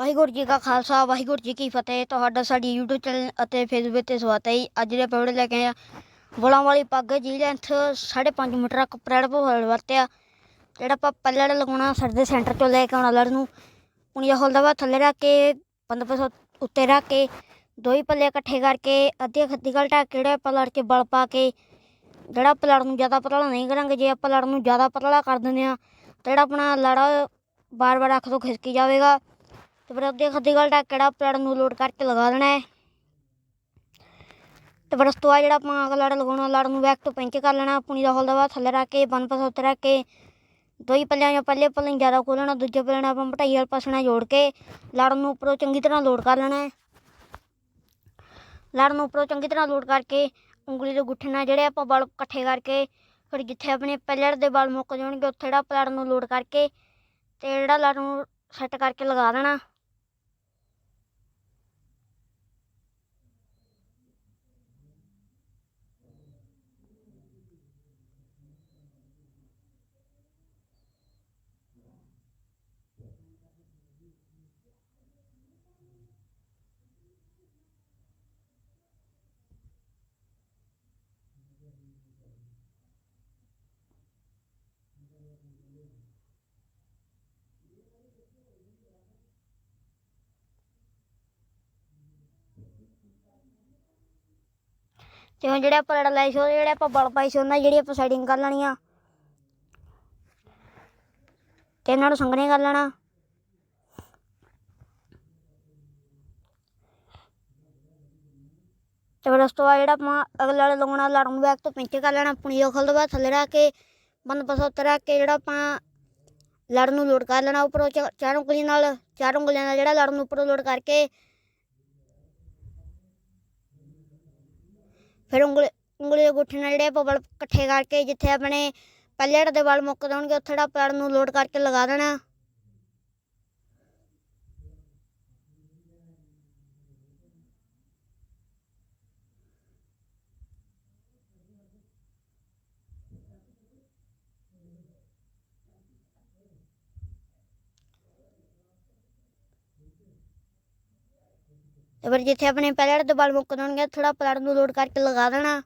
ਵਾਹਿਗੁਰੂ ਜੀ ਕਾ ਖਾਲਸਾ, ਵਾਹਿਗੁਰੂ ਜੀ ਕੀ ਫਤਿਹ। ਤੁਹਾਡਾ ਸਾਡੀ YouTube ਚੈਨਲ ਅਤੇ Facebook ਤੇ ਸਵਾਗਤ ਹੈ ਜੀ। ਅੱਜ ਦੇ ਪੌੜੇ ਲੈ ਕੇ ਆਏ ਆ ਬੋਲਾਂ ਵਾਲੀ ਪੱਗ ਜੀ ਲੈਂਥ 5.5 ਮੀਟਰ ਕੱਪੜਾ ਭੋਲ ਵਰਤਿਆ। ਜਿਹੜਾ ਆਪਾਂ ਪੱਲੜ ਲਗਾਉਣਾ ਸਰ ਸੈਂਟਰ ਤੋਂ ਲੈ ਕੇ ਆਉਣਾ ਲੜ ਨੂੰ। ਪੁਣੀਆ ਖੋਲਦਾ ਵਾ ਥੱਲੇ ਰੱਖ ਕੇ ਬੰਦ ਉੱਤੇ ਰੱਖ ਕੇ, ਦੋ ਹੀ ਪੱਲੇ ਇਕੱਠੇ ਕਰਕੇ, ਅੱਧੇ ਖੱਤੀ ਗਲ ਢੱਕ ਕੇ ਜਿਹੜਾ ਆਪਾਂ ਲੜ 'ਚ ਬਲ ਪਾ ਕੇ, ਜਿਹੜਾ ਆਪਾਂ ਲੜ ਨੂੰ ਜ਼ਿਆਦਾ ਪਤਲਾ ਨਹੀਂ ਕਰਾਂਗੇ, ਜੇ ਆਪਾਂ ਲੜ ਨੂੰ ਜ਼ਿਆਦਾ ਪਤਲਾ ਕਰ ਦਿੰਦੇ ਆ ਤਾਂ ਜਿਹੜਾ ਆਪਣਾ ਲੜਾ ਬਾਰ-ਬਾਰ ਅੱਖ ਤੋਂ ਖਿਸਕੀ ਜਾਵੇਗਾ। ਤੇ ਫਿਰ ਅੱਧੇ ਖੱਦੀ ਗਲ ਢੱਕ ਕੇ ਜਿਹੜਾ ਪਲੜ ਨੂੰ ਲੋਡ ਕਰਕੇ ਲਗਾ ਦੇਣਾ ਹੈ। ਤੇ ਫਿਰ ਤੋਂ ਬਾਅਦ ਜਿਹੜਾ ਆਪਾਂ ਅਗਲਾ ਲੜ ਲਗਾਉਣਾ, ਲੜ ਨੂੰ ਬੈਕ ਤੋਂ ਪਿੰਚ ਕਰ ਲੈਣਾ, ਪੁਣੀ ਦਾ ਹੌਲਦਾ ਵਾ ਥੱਲੇ ਰੱਖ ਕੇ, ਬੰਨ ਪਾਸਾ ਉੱਤੇ ਰੱਖ ਕੇ ਦੋ ਹੀ ਪੱਲਿਆਂ ਜਾਂ ਪੱਲੇ ਪੱਲੇ ਜ਼ਿਆਦਾ ਖੋਲਣਾ ਦੂਜੇ ਪੱਲੇ ਨਾਲ ਆਪਾਂ ਮਟਾਈ ਵਾਲ ਪਸਣਾ ਜੋੜ ਕੇ, ਲੜ ਨੂੰ ਉੱਪਰੋਂ ਚੰਗੀ ਤਰ੍ਹਾਂ ਲੋਡ ਕਰ ਲੈਣਾ ਹੈ। ਲੜ ਨੂੰ ਉੱਪਰੋਂ ਚੰਗੀ ਤਰ੍ਹਾਂ ਲੋਡ ਕਰਕੇ, ਉਂਗਲੀ ਦੇ ਗੁੱਠੇ ਨਾਲ ਜਿਹੜੇ ਆਪਾਂ ਬਲ ਇਕੱਠੇ ਕਰਕੇ, ਫਿਰ ਜਿੱਥੇ ਆਪਣੇ ਪੱਲੜ ਦੇ ਬਲ ਮੁੱਕ ਜਾਣਗੇ, ਉੱਥੇ ਜਿਹੜਾ ਪਲੜ ਨੂੰ ਲੋਡ ਕਰਕੇ, ਤੇ ਜਿਹੜਾ ਲੜ ਨੂੰ ਸੈੱਟ ਕਰਕੇ ਲਗਾ ਦੇਣਾ। ਤੇ ਹੁਣ ਜਿਹੜੇ ਆਪਾਂ ਲੜ ਲਾਈ ਸੀ ਉਹਦੇ ਜਿਹੜੇ ਆਪਾਂ ਬਲ ਪਾਈ ਸੀ, ਉਹਨਾਂ ਦੀ ਜਿਹੜੀ ਆਪਾਂ ਸੈਟਿੰਗ ਕਰ ਲੈਣੀ ਆ। ਤੇ ਇਹਨਾਂ ਨੂੰ ਸੰਘਣੇ ਕਰ ਲੈਣਾ। ਤੇ ਫਿਰ ਉਸ ਤੋਂ ਬਾਅਦ ਜਿਹੜਾ ਆਪਾਂ ਅਗਲਾ ਲੜ ਲਗਾਉਣਾ ਲੜ ਨੂੰ ਬੈਕ ਤੋਂ ਪਿੰਚ ਕਰ ਲੈਣਾ ਪੁਣੀ ਖੋਲ ਦੋ ਬਾਅਦ ਥੱਲੇ ਰੱਖ ਕੇ, ਬੰਦ ਬਸ ਉੱਤੇ ਰੱਖ ਕੇ ਜਿਹੜਾ ਆਪਾਂ ਲੜ ਨੂੰ ਲੋਡ ਕਰ ਲੈਣਾ, ਉੱਪਰੋਂ ਚਾਰ ਉਂਗਲੀਆਂ ਨਾਲ, ਚਾਰ ਉਂਗਲੀਆਂ ਨਾਲ ਜਿਹੜਾ ਲੜ ਨੂੰ ਉੱਪਰੋਂ ਲੋਡ ਕਰਕੇ ਫਿਰ ਉਂਗਲੀ ਉਂਗਲੀ ਦੇ ਗੁੱਠੇ ਨਾਲ ਜਿਹੜੇ ਆਪਾਂ ਬਲ ਇਕੱਠੇ ਕਰਕੇ ਜਿੱਥੇ ਆਪਣੇ ਪਹਿਲੇ ਪੱਲੇੜ ਦੇ ਬਲ ਮੁੱਕ ਜਾਣਗੇ ਉੱਥੇ ਜਿਹੜਾ ਪੈੜ ਨੂੰ ਲੋਡ ਕਰਕੇ ਲਗਾ ਦੇਣਾ। ਤੇ ਫਿਰ ਜਿੱਥੇ ਆਪਣੇ ਪੱਲੇੜ ਦੇ ਬਲ ਮੁੱਕ ਜਾਣਗੇ ਥੋੜਾ ਪਲੜ ਨੂੰ ਲੋਡ ਕਰਕੇ ਲਗਾ ਦੇਣਾ।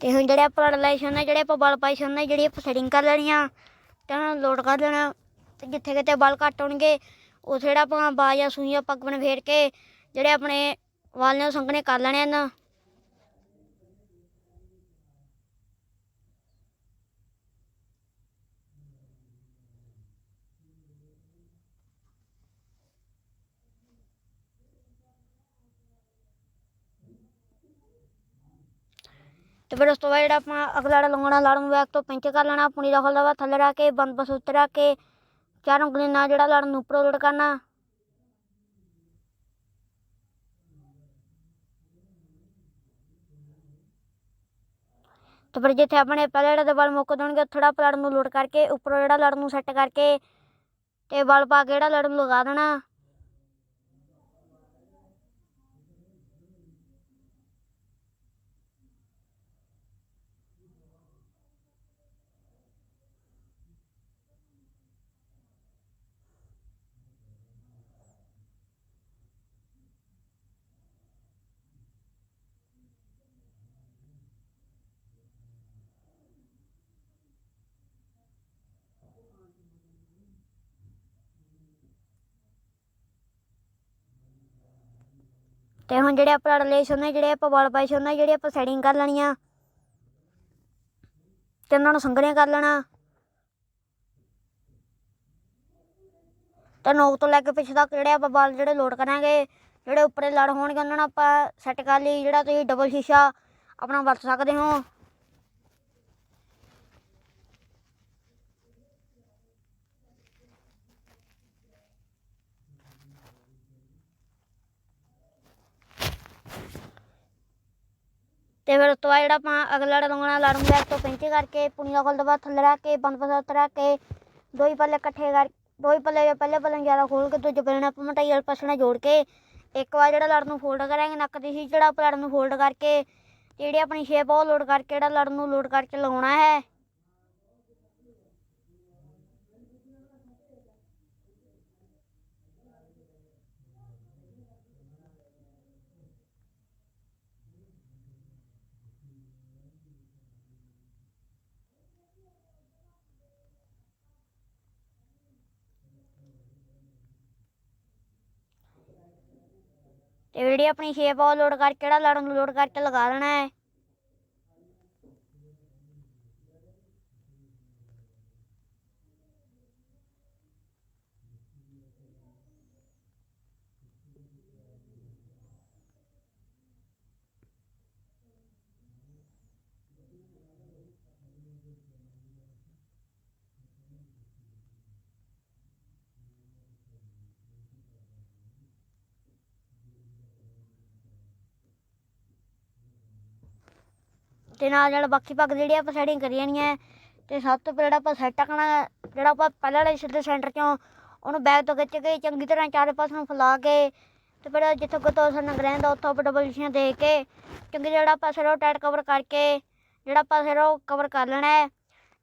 ਤੇ ਹੁਣ ਜਿਹੜੇ ਆਪਾਂ ਲੜ ਲਾਈ ਜਿਹੜੇ ਆਪਾਂ ਬਲ ਪਾਈ ਸੀ ਜਿਹੜੀ ਆਪਾਂ ਸੈਟਿੰਗ ਕਰ ਲੈਣੀ ਆ ਤੇ ਉਹਨਾਂ ਨੂੰ ਲੋਡ ਕਰ ਲੈਣਾ। ਤੇ ਜਿੱਥੇ ਕਿਤੇ ਬਲ ਘੱਟ ਹੋਣਗੇ ਉਹ ਜਿਹੜਾ ਆਪਾਂ ਬਾਜ ਜਾਂ ਸੂਈਆਂ ਪੱਗ ਫੇਰ ਕੇ ਜਿਹੜੇ ਆਪਣੇ ਵਾਲੀਆਂ ਸੰਘਣੇ ਕਰ ਲੈਣੇ ਹਨ। ਤੇ ਫਿਰ ਉਸ ਤੋਂ ਬਾਅਦ ਜਿਹੜਾ ਆਪਾਂ ਅਗਲਾ ਜਿਹੜਾ ਲੰਗਣਾ ਲੜ ਬੈਕ ਤੋਂ ਪਿੰਚ ਕਰ ਲੈਣਾ, ਪੁਣੀ ਦਾ ਥੱਲੇ ਰੱਖ ਕੇ, ਬੰਦ ਬਸ ਉੱਤੇ ਰੱਖ ਕੇ ਚਾਰ ਉਂਗਲੀ ਨਾਲ ਜਿਹੜਾ ਲੜਨ ਨੂੰ ਉੱਪਰੋਂ ਲੋਡ ਕਰਨਾ। ਤੇ ਫਿਰ ਜਿੱਥੇ ਆਪਣੇ ਪਹਿਲੇ ਲੜ ਦੇ ਬਲ ਮੁੱਕ ਜਾਣਗੇ ਥੋੜਾ ਪਲੜ ਨੂੰ ਲੋਡ ਕਰਕੇ, ਉੱਪਰੋਂ ਜਿਹੜਾ ਲੜ ਨੂੰ ਸੈੱਟ ਕਰਕੇ ਤੇ ਬਲ ਪਾ ਕੇ ਜਿਹੜਾ ਲੜ ਨੂੰ ਲਗਾ ਦੇਣਾ। ਤੇ ਹੁਣ ਜਿਹੜੇ ਆਪਾਂ ਲੜ ਲਏ ਸੀ ਉਹਨਾਂ ਜਿਹੜੇ ਆਪਾਂ ਬਲ ਪਾਏ ਸੀ ਉਹਨਾਂ ਜਿਹੜੀ ਆਪਾਂ ਸੈਟਿੰਗ ਕਰ ਲੈਣੀ ਆ, ਤੇ ਉਹਨਾਂ ਨੂੰ ਸੰਗਣੇ ਕਰ ਲੈਣਾ। ਤੇ ਨੋਕ ਤੋਂ ਲੈ ਕੇ ਪਿੱਛੇ ਤੱਕ ਜਿਹੜੇ ਆਪਾਂ ਬਲ ਜਿਹੜੇ ਲੋਡ ਕਰਾਂਗੇ, ਜਿਹੜੇ ਉੱਪਰੇ ਲੜ ਹੋਣਗੇ, ਉਹਨਾਂ ਨੂੰ ਆਪਾਂ ਸੈੱਟ ਕਰ ਲਈ, ਜਿਹੜਾ ਤੁਸੀਂ ਡਬਲ ਸ਼ੀਸ਼ਾ ਆਪਣਾ ਵਰਤ ਸਕਦੇ ਹੋ। ਤੇ ਫਿਰ ਉਸ ਤੋਂ ਬਾਅਦ ਜਿਹੜਾ ਆਪਾਂ ਅਗਲਾ ਲੜਾਉਣਾ ਲੜਨ ਲੈ ਤੋਂ ਪਿੰਚ ਕਰਕੇ, ਪੁਣੀਆਂ ਕੋਲ ਤੋਂ ਬਾਅਦ ਥੱਲੇ ਰੱਖ ਕੇ, ਬੰਦ ਪਸਾ ਉੱਤੇ ਕੇ, ਦੋ ਹੀ ਪੱਲੇ ਇਕੱਠੇ ਕਰ, ਦੋ ਹੀ ਪੱਲੇ, ਪਹਿਲੇ ਪੱਲੇ ਜ਼ਿਆਦਾ ਖੋਲ ਕੇ, ਦੂਜੇ ਪੱਲੇ ਨਾਲ ਆਪਾਂ ਮਟਾਈ ਵਾਲੇ ਪਾਸੇ ਨਾਲ ਜੋੜ ਕੇ, ਇੱਕ ਵਾਰ ਜਿਹੜਾ ਲੜ ਨੂੰ ਫੋਲਡ ਕਰਾਂਗੇ, ਨੱਕ ਦੀ ਸੀ ਜਿਹੜਾ ਆਪਾਂ ਲੜ ਨੂੰ ਫੋਲਡ ਕਰਕੇ, ਜਿਹੜੀ ਆਪਣੀ ਸ਼ੇਪ ਉਹ ਲੋਡ ਕਰਕੇ, ਜਿਹੜਾ ਲੜ ਨੂੰ ਲੋਡ ਕਰਕੇ ਲਗਾਉਣਾ ਹੈ। ਤੇ ਜਿਹੜੀ ਆਪਣੀ ਸ਼ੇਪ ਆ ਉਹ ਲੋਡ ਕਰਕੇ, ਜਿਹੜਾ ਲੜਨ ਨੂੰ ਲੋਡ ਕਰਕੇ ਲਗਾ ਲੈਣਾ ਹੈ। ਤੇ ਨਾਲ ਨਾਲ ਬਾਕੀ ਪੱਗ ਜਿਹੜੀ ਆਪਾਂ ਸੈਟਿੰਗ ਕਰੀ ਜਾਣੀ ਹੈ, ਤੇ ਸਭ ਤੋਂ ਪਹਿਲਾਂ ਆਪਾਂ ਸੈੱਟ ਕਰਨਾ ਜਿਹੜਾ ਆਪਾਂ ਪਹਿਲਾਂ ਵਾਲੇ ਸਿੱਧੇ ਸੈਂਟਰ ਚੋਂ ਉਹਨੂੰ ਬੈਗ ਤੋਂ ਖਿੱਚ ਕੇ ਚੰਗੀ ਤਰ੍ਹਾਂ ਚਾਰੇ ਪਾਸੇ ਨੂੰ ਫੈਲਾ ਕੇ ਤੇ ਫਿਰ ਜਿੱਥੋਂ ਕਿਤੋਂ ਸਾਨੂੰ ਗ੍ਰੈਂਡ ਉੱਥੋਂ ਆਪਾਂ ਡਬਲ ਸ਼ੀਸ਼ੀਆਂ ਦੇ ਕੇ ਚੰਗੀ ਜਿਹੜਾ ਆਪਾਂ ਸਿਰੋਂ ਟਾਈਟ ਕਵਰ ਕਰਕੇ ਜਿਹੜਾ ਆਪਾਂ ਸਿਰੋਂ ਕਵਰ ਕਰ ਲੈਣਾ ਹੈ,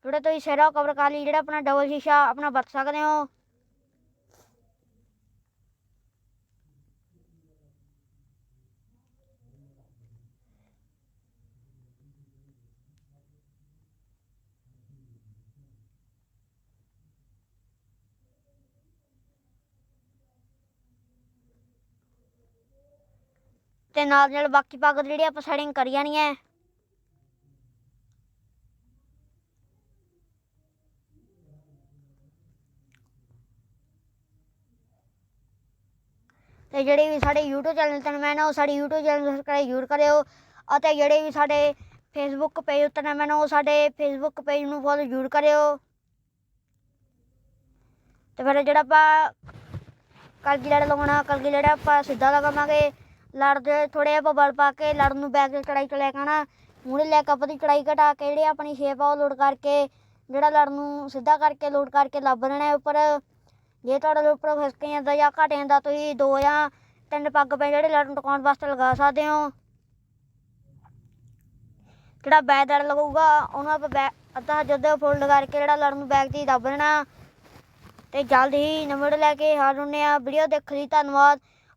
ਜਿਹੜੇ ਤੁਸੀਂ ਸਿਰੋਂ ਕਵਰ ਕਰ ਲਈ, ਜਿਹੜਾ ਆਪਣਾ ਡਬਲ ਸ਼ੀਸ਼ਾ ਆਪਣਾ ਵਰਤ ਸਕਦੇ ਹੋ। ਤੇ ਨਾਲ ਨਾਲ ਬਾਕੀ ਪੱਗ ਜਿਹੜੀ ਆਪਾਂ ਸੈਟਿੰਗ ਕਰੀ ਜਾਣੀ ਹੈ ਤੇ ਜਿਹੜੇ ਵੀ ਸਾਡੇ YouTube ਚੈਨਲ ਤੇ ਮੈਂ ਨਾ ਉਹ ਸਾਡੇ YouTube ਚੈਨਲ ਨੂੰ ਸਬਸਕ੍ਰਾਈਬ ਜ਼ਰੂਰ ਕਰਿਓ। ਅਤੇ ਜਿਹੜੇ ਵੀ ਸਾਡੇ Facebook ਪੇਜ ਉੱਤੇ ਨਵੇਂ ਨੇ ਉਹ ਸਾਡੇ Facebook ਪੇਜ ਨੂੰ ਫੋਲੋ ਜ਼ਰੂਰ ਕਰਿਓ। ਤੇ ਫਿਰ ਜਿਹੜਾ ਆਪਾਂ ਕਲਗੀ ਲੜ ਲਗਾਉਣਾ ਕਲਗੀ ਲੜ ਆਪਾਂ ਸਿੱਧਾ ਲਗਾਵਾਂਗੇ। ਲੜ ਦੇ ਥੋੜੇ ਆਪਾਂ ਬਲ ਪਾ ਕੇ ਲੜ ਨੂੰ ਬੈਕ ਤੇ ਚੜਾਈ ਚ ਲੈ ਕੇ ਆਉਣਾ ਮੂਹਰੇ ਲੈ ਕੇ ਆਪਾਂ ਦੀ ਚੜਾਈ ਘਟਾ ਕੇ ਜਿਹੜੀ ਆਪਣੀ ਸ਼ੇਪ ਆ ਉਹ ਲੋਡ ਕਰਕੇ, ਜਿਹੜਾ ਲੜ ਨੂੰ ਸਿੱਧਾ ਕਰਕੇ ਲੋਡ ਕਰਕੇ ਲੱਭ ਲੈਣਾ ਉੱਪਰ। ਜੇ ਤੁਹਾਡੇ ਉੱਪਰ ਫਿਸਕ ਜਾਂਦਾ ਜਾਂ ਘਟ ਜਾਂਦਾ, ਤੁਸੀਂ ਦੋ ਜਾਂ ਤਿੰਨ ਪੱਗ ਪੈ ਜਿਹੜੇ ਲੜ ਨੂੰ ਟਿਕਾਉਣ ਵਾਸਤੇ ਲਗਾ ਸਕਦੇ ਹੋ। ਜਿਹੜਾ ਬੈਕ ਦੜ ਲਗਾਊਗਾ ਉਹਨੂੰ ਆਪਾਂ ਬੈ, ਅੱਧਾ ਜਦੋਂ ਫੋਲਡ ਕਰਕੇ ਜਿਹੜਾ ਲੜ ਨੂੰ ਬੈਕ ਦੀ ਦੱਬ ਲੈਣਾ। ਤੇ ਜਲਦ ਹੀ ਨੰਬਰ ਲੈ ਕੇ ਹਾਰ ਹੁੰਦੇ ਆ। ਵੀਡੀਓ ਦੇਖਣ ਲਈ ਧੰਨਵਾਦ।